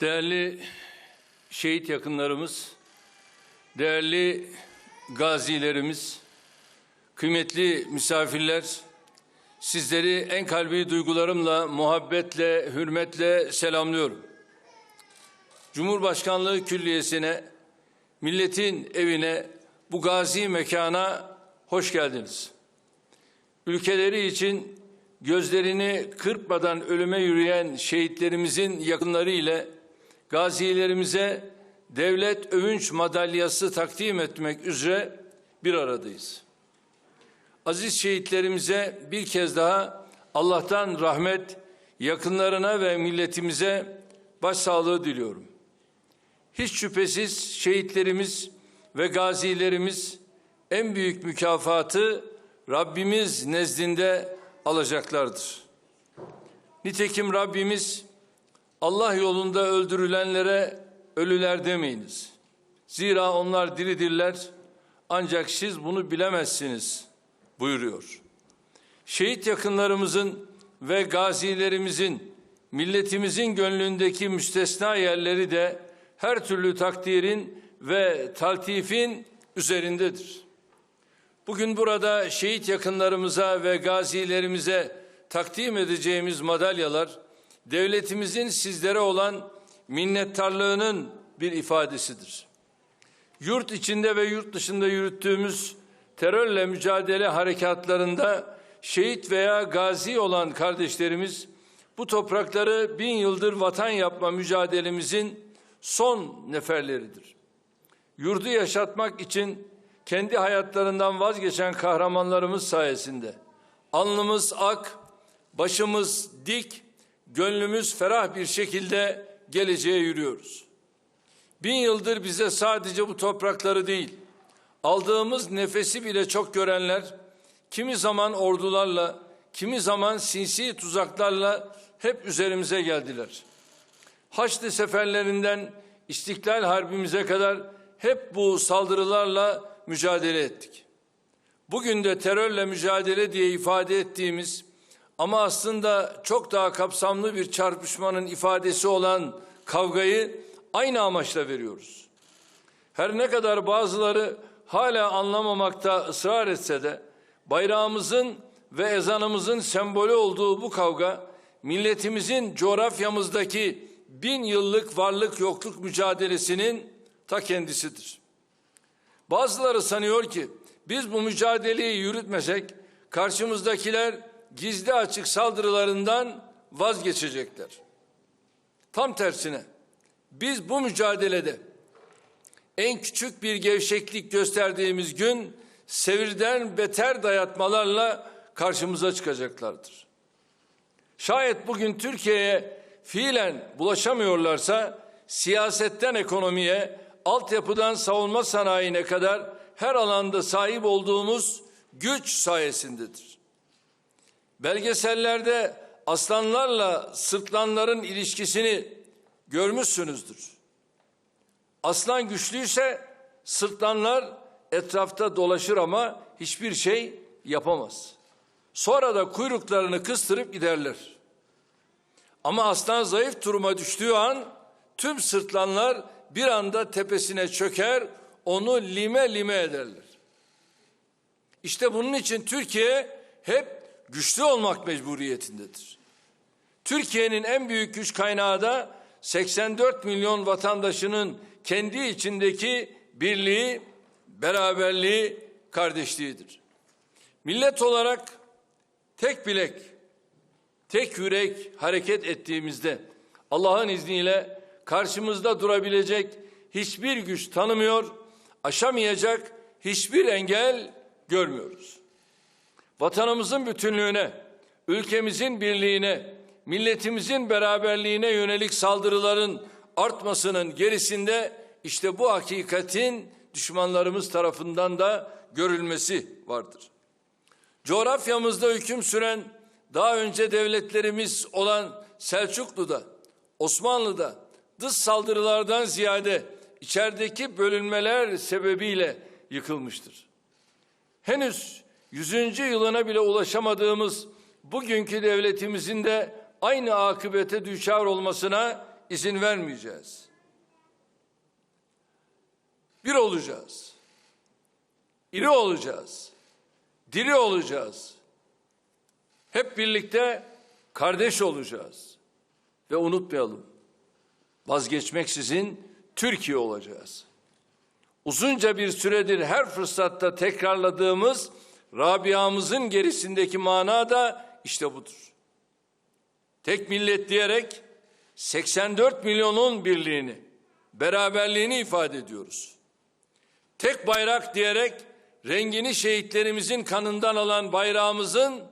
Değerli şehit yakınlarımız, değerli gazilerimiz, kıymetli misafirler, sizleri en kalbi duygularımla, muhabbetle, hürmetle selamlıyorum. Cumhurbaşkanlığı Külliyesi'ne, milletin evine, bu gazi mekana hoş geldiniz. Ülkeleri için gözlerini kırpmadan ölüme yürüyen şehitlerimizin yakınları ile gazilerimize devlet övünç madalyası takdim etmek üzere bir aradayız. Aziz şehitlerimize bir kez daha Allah'tan rahmet, yakınlarına ve milletimize başsağlığı diliyorum. Hiç şüphesiz şehitlerimiz ve gazilerimiz en büyük mükafatı Rabbimiz nezdinde alacaklardır. Nitekim Rabbimiz Allah yolunda öldürülenlere ölüler demeyiniz. Zira onlar diridirler ancak siz bunu bilemezsiniz buyuruyor. Şehit yakınlarımızın ve gazilerimizin milletimizin gönlündeki müstesna yerleri de her türlü takdirin ve taltifin üzerindedir. Bugün burada şehit yakınlarımıza ve gazilerimize takdim edeceğimiz madalyalar devletimizin sizlere olan minnettarlığının bir ifadesidir. Yurt içinde ve yurt dışında yürüttüğümüz terörle mücadele harekatlarında şehit veya gazi olan kardeşlerimiz bu toprakları bin yıldır vatan yapma mücadelemizin son neferleridir. Yurdu yaşatmak için kendi hayatlarından vazgeçen kahramanlarımız sayesinde alnımız ak, başımız dik, gönlümüz ferah bir şekilde geleceğe yürüyoruz. Bin yıldır bize sadece bu toprakları değil, aldığımız nefesi bile çok görenler, kimi zaman ordularla, kimi zaman sinsi tuzaklarla hep üzerimize geldiler. Haçlı seferlerinden İstiklal Harbimize kadar hep bu saldırılarla mücadele ettik. Bugün de terörle mücadele diye ifade ettiğimiz ama aslında çok daha kapsamlı bir çarpışmanın ifadesi olan kavgayı aynı amaçla veriyoruz. Her ne kadar bazıları hala anlamamakta ısrar etse de bayrağımızın ve ezanımızın sembolü olduğu bu kavga milletimizin coğrafyamızdaki bin yıllık varlık yokluk mücadelesinin ta kendisidir. Bazıları sanıyor ki biz bu mücadeleyi yürütmesek karşımızdakiler gizli açık saldırılarından vazgeçecekler. Tam tersine biz bu mücadelede en küçük bir gevşeklik gösterdiğimiz gün sevirden beter dayatmalarla karşımıza çıkacaklardır. Şayet bugün Türkiye'ye fiilen bulaşamıyorlarsa siyasetten ekonomiye, altyapıdan savunma sanayine kadar her alanda sahip olduğumuz güç sayesindedir. Belgesellerde aslanlarla sırtlanların ilişkisini görmüşsünüzdür. Aslan güçlüyse sırtlanlar etrafta dolaşır ama hiçbir şey yapamaz. Sonra da kuyruklarını kıstırıp giderler. Ama aslan zayıf duruma düştüğü an tüm sırtlanlar bir anda tepesine çöker, onu lime lime ederler. İşte bunun için Türkiye hep güçlü olmak mecburiyetindedir. Türkiye'nin en büyük güç kaynağı da 84 milyon vatandaşının kendi içindeki birliği, beraberliği, kardeşliğidir. Millet olarak tek bilek, tek yürek hareket ettiğimizde Allah'ın izniyle karşımızda durabilecek hiçbir güç tanımıyor, aşamayacak hiçbir engel görmüyoruz. Vatanımızın bütünlüğüne, ülkemizin birliğine, milletimizin beraberliğine yönelik saldırıların artmasının gerisinde işte bu hakikatin düşmanlarımız tarafından da görülmesi vardır. Coğrafyamızda hüküm süren daha önce devletlerimiz olan Selçuklu'da, Osmanlı'da dış saldırılardan ziyade içerideki bölünmeler sebebiyle yıkılmıştır. Henüz 100. yılına bile ulaşamadığımız bugünkü devletimizin de aynı akıbete düşer olmasına izin vermeyeceğiz. Bir olacağız. İri olacağız. Diri olacağız. Hep birlikte kardeş olacağız. Ve unutmayalım. Vazgeçmeksizin Türkiye olacağız. Uzunca bir süredir her fırsatta tekrarladığımız Rabia'mızın gerisindeki mana da işte budur. Tek millet diyerek 84 milyonun birliğini, beraberliğini ifade ediyoruz. Tek bayrak diyerek rengini şehitlerimizin kanından alan bayrağımızın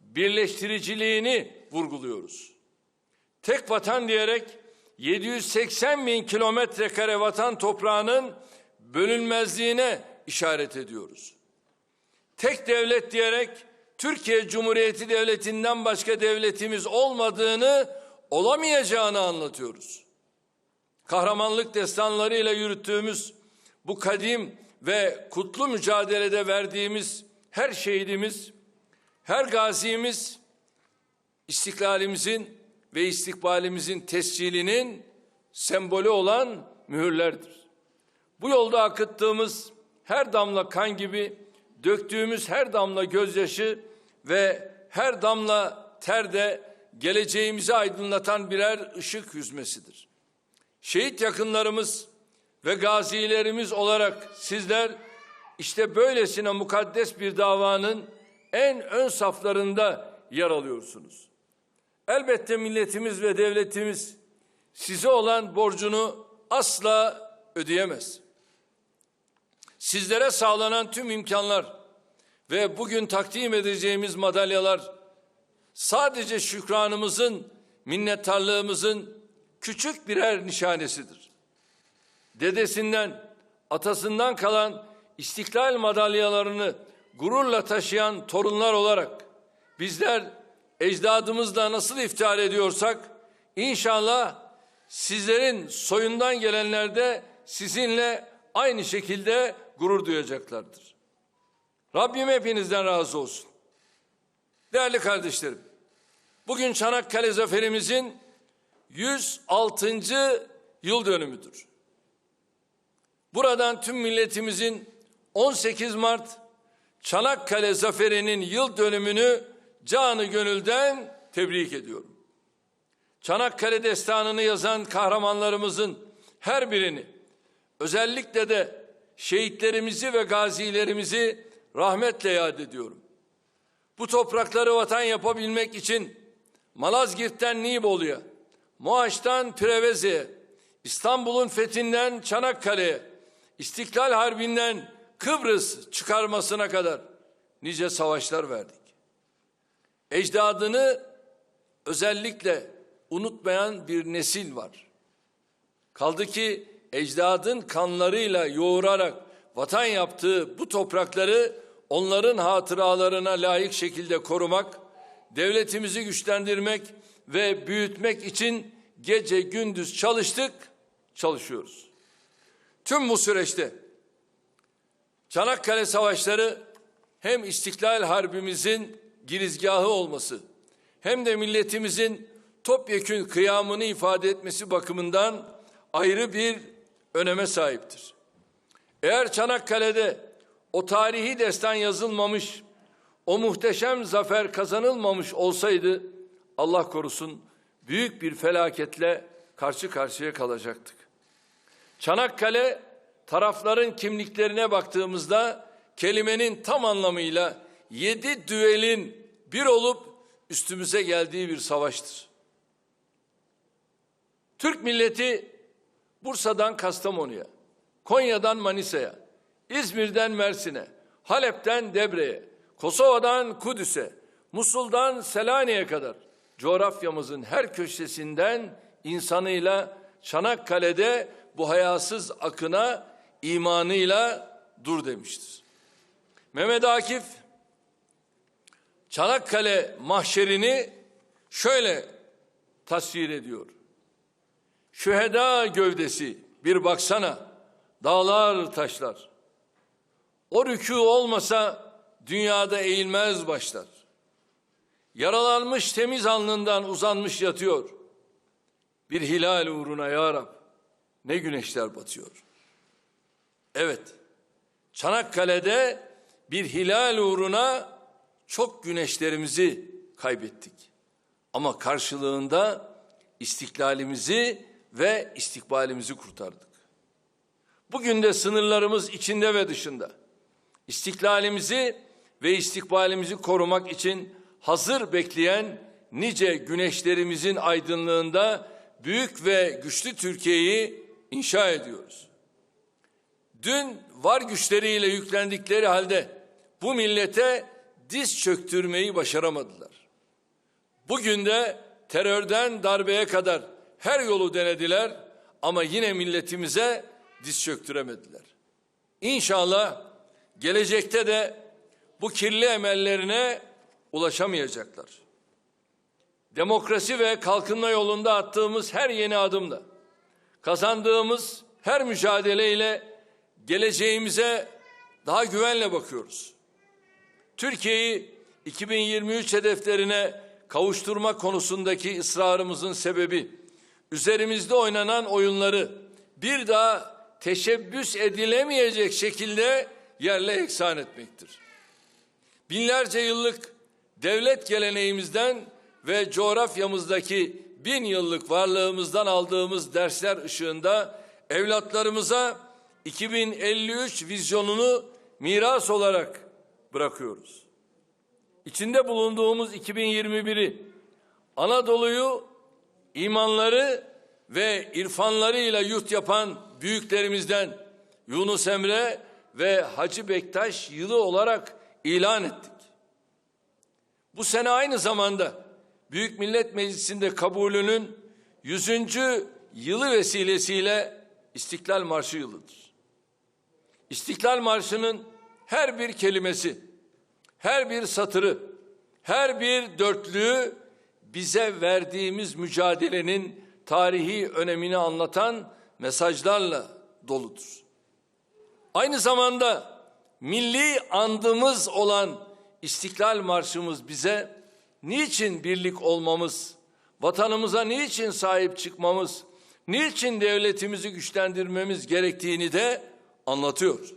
birleştiriciliğini vurguluyoruz. Tek vatan diyerek 780 bin kilometre kare vatan toprağının bölünmezliğine işaret ediyoruz. Tek devlet diyerek Türkiye Cumhuriyeti Devleti'nden başka devletimiz olmadığını, olamayacağını anlatıyoruz. Kahramanlık destanlarıyla yürüttüğümüz bu kadim ve kutlu mücadelede verdiğimiz her şehidimiz, her gazimiz istiklalimizin ve istikbalimizin tescilinin sembolü olan mühürlerdir. Bu yolda akıttığımız her damla kan gibi döktüğümüz her damla gözyaşı ve her damla ter de geleceğimizi aydınlatan birer ışık yüzmesidir. Şehit yakınlarımız ve gazilerimiz olarak sizler işte böylesine mukaddes bir davanın en ön saflarında yer alıyorsunuz. Elbette milletimiz ve devletimiz size olan borcunu asla ödeyemez. Sizlere sağlanan tüm imkanlar ve bugün takdim edeceğimiz madalyalar sadece şükranımızın, minnettarlığımızın küçük birer nişanesidir. Dedesinden, atasından kalan istiklal madalyalarını gururla taşıyan torunlar olarak bizler ecdadımızla nasıl iftihar ediyorsak inşallah sizlerin soyundan gelenler de sizinle aynı şekilde gurur duyacaklardır. Rabbim hepinizden razı olsun. Değerli kardeşlerim, bugün Çanakkale zaferimizin 106. yıl dönümüdür. Buradan tüm milletimizin 18 Mart Çanakkale zaferinin yıl dönümünü canı gönülden tebrik ediyorum. Çanakkale destanını yazan kahramanlarımızın her birini özellikle de şehitlerimizi ve gazilerimizi rahmetle yad ediyorum. Bu toprakları vatan yapabilmek için Malazgirt'ten Nibolu'ya, Muaş'tan Preveze'ye, İstanbul'un fethinden Çanakkale'ye, İstiklal Harbi'nden Kıbrıs çıkarmasına kadar nice savaşlar verdik. Ecdadını özellikle unutmayan bir nesil var. Kaldı ki ecdadın kanlarıyla yoğurarak vatan yaptığı bu toprakları onların hatıralarına layık şekilde korumak, devletimizi güçlendirmek ve büyütmek için gece gündüz çalıştık, çalışıyoruz. Tüm bu süreçte Çanakkale Savaşları hem İstiklal Harbimizin girizgahı olması hem de milletimizin topyekün kıyamını ifade etmesi bakımından ayrı bir öneme sahiptir. Eğer Çanakkale'de o tarihi destan yazılmamış, o muhteşem zafer kazanılmamış olsaydı Allah korusun büyük bir felaketle karşı karşıya kalacaktık. Çanakkale tarafların kimliklerine baktığımızda kelimenin tam anlamıyla yedi düelin bir olup üstümüze geldiği bir savaştır. Türk milleti Bursa'dan Kastamonu'ya, Konya'dan Manisa'ya, İzmir'den Mersin'e, Halep'ten Debre'ye, Kosova'dan Kudüs'e, Musul'dan Selanik'e kadar coğrafyamızın her köşesinden insanıyla Çanakkale'de bu hayasız akına imanıyla dur demiştir. Mehmet Akif Çanakkale mahşerini şöyle tasvir ediyor. Şüheda gövdesi bir baksana dağlar taşlar. O rükû olmasa dünyada eğilmez başlar. Yaralanmış temiz alnından uzanmış yatıyor. bir hilal uğruna ya Rab ne güneşler batıyor. Evet, Çanakkale'de bir hilal uğruna çok güneşlerimizi kaybettik. Ama karşılığında istiklalimizi ve istikbalimizi kurtardık. Bugün de sınırlarımız içinde ve dışında istiklalimizi ve istikbalimizi korumak için hazır bekleyen nice güneşlerimizin aydınlığında büyük ve güçlü Türkiye'yi inşa ediyoruz. Dün var güçleriyle yüklendikleri halde bu millete diz çöktürmeyi başaramadılar. Bugün de terörden darbeye kadar her yolu denediler ama yine milletimize diz çöktüremediler. İnşallah gelecekte de bu kirli emellerine ulaşamayacaklar. Demokrasi ve kalkınma yolunda attığımız her yeni adımda, kazandığımız her mücadeleyle geleceğimize daha güvenle bakıyoruz. Türkiye'yi 2023 hedeflerine kavuşturma konusundaki ısrarımızın sebebi üzerimizde oynanan oyunları bir daha teşebbüs edilemeyecek şekilde yerle eksan etmektir. Binlerce yıllık devlet geleneğimizden ve coğrafyamızdaki bin yıllık varlığımızdan aldığımız dersler ışığında evlatlarımıza 2053 vizyonunu miras olarak bırakıyoruz. İçinde bulunduğumuz 2021'i Anadolu'yu imanları ve irfanlarıyla yurt yapan büyüklerimizden Yunus Emre ve Hacı Bektaş yılı olarak ilan ettik. Bu sene aynı zamanda Büyük Millet Meclisi'nde kabulünün 100. yılı vesilesiyle İstiklal Marşı yılıdır. İstiklal Marşı'nın her bir kelimesi, her bir satırı, her bir dörtlüğü bize verdiğimiz mücadelenin tarihi önemini anlatan mesajlarla doludur. Aynı zamanda milli andımız olan İstiklal Marşımız bize niçin birlik olmamız, vatanımıza niçin sahip çıkmamız, niçin devletimizi güçlendirmemiz gerektiğini de anlatıyor.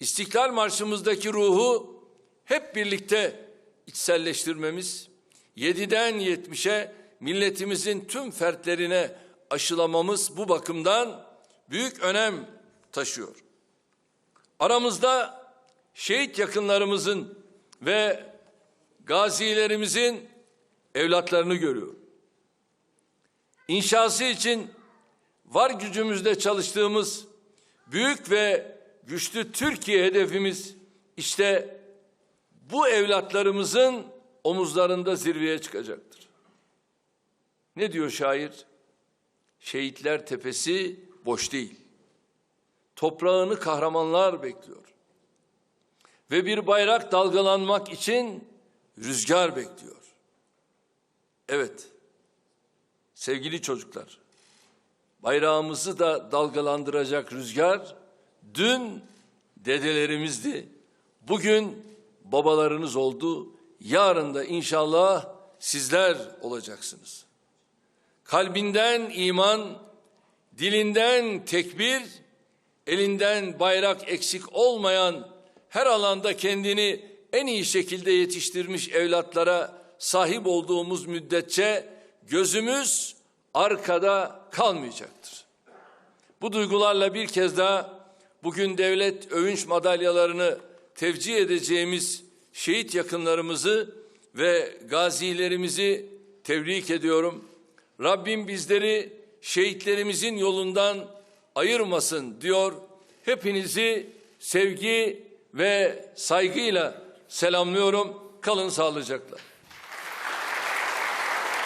İstiklal Marşımızdaki ruhu hep birlikte içselleştirmemiz, 7'den 70'e milletimizin tüm fertlerine aşılamamız bu bakımdan büyük önem taşıyor. Aramızda şehit yakınlarımızın ve gazilerimizin evlatlarını görüyorum. İnşası için var gücümüzde çalıştığımız büyük ve güçlü Türkiye hedefimiz işte bu evlatlarımızın omuzlarında zirveye çıkacaktır. Ne diyor şair? Şehitler tepesi boş değil. Toprağını kahramanlar bekliyor. Ve bir bayrak dalgalanmak için rüzgar bekliyor. Evet, sevgili çocuklar, bayrağımızı da dalgalandıracak rüzgar dün dedelerimizdi. Bugün babalarınız oldu. Yarın da inşallah sizler olacaksınız. Kalbinden iman, dilinden tekbir, elinden bayrak eksik olmayan her alanda kendini en iyi şekilde yetiştirmiş evlatlara sahip olduğumuz müddetçe gözümüz arkada kalmayacaktır. Bu duygularla bir kez daha bugün devlet övünç madalyalarını tevcih edeceğimiz şehit yakınlarımızı ve gazilerimizi tebrik ediyorum. Rabbim bizleri şehitlerimizin yolundan ayırmasın diyor. Hepinizi sevgi ve saygıyla selamlıyorum. Kalın sağlıcakla.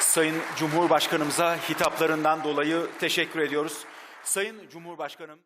Sayın Cumhurbaşkanımıza hitaplarından dolayı teşekkür ediyoruz. Sayın Cumhurbaşkanım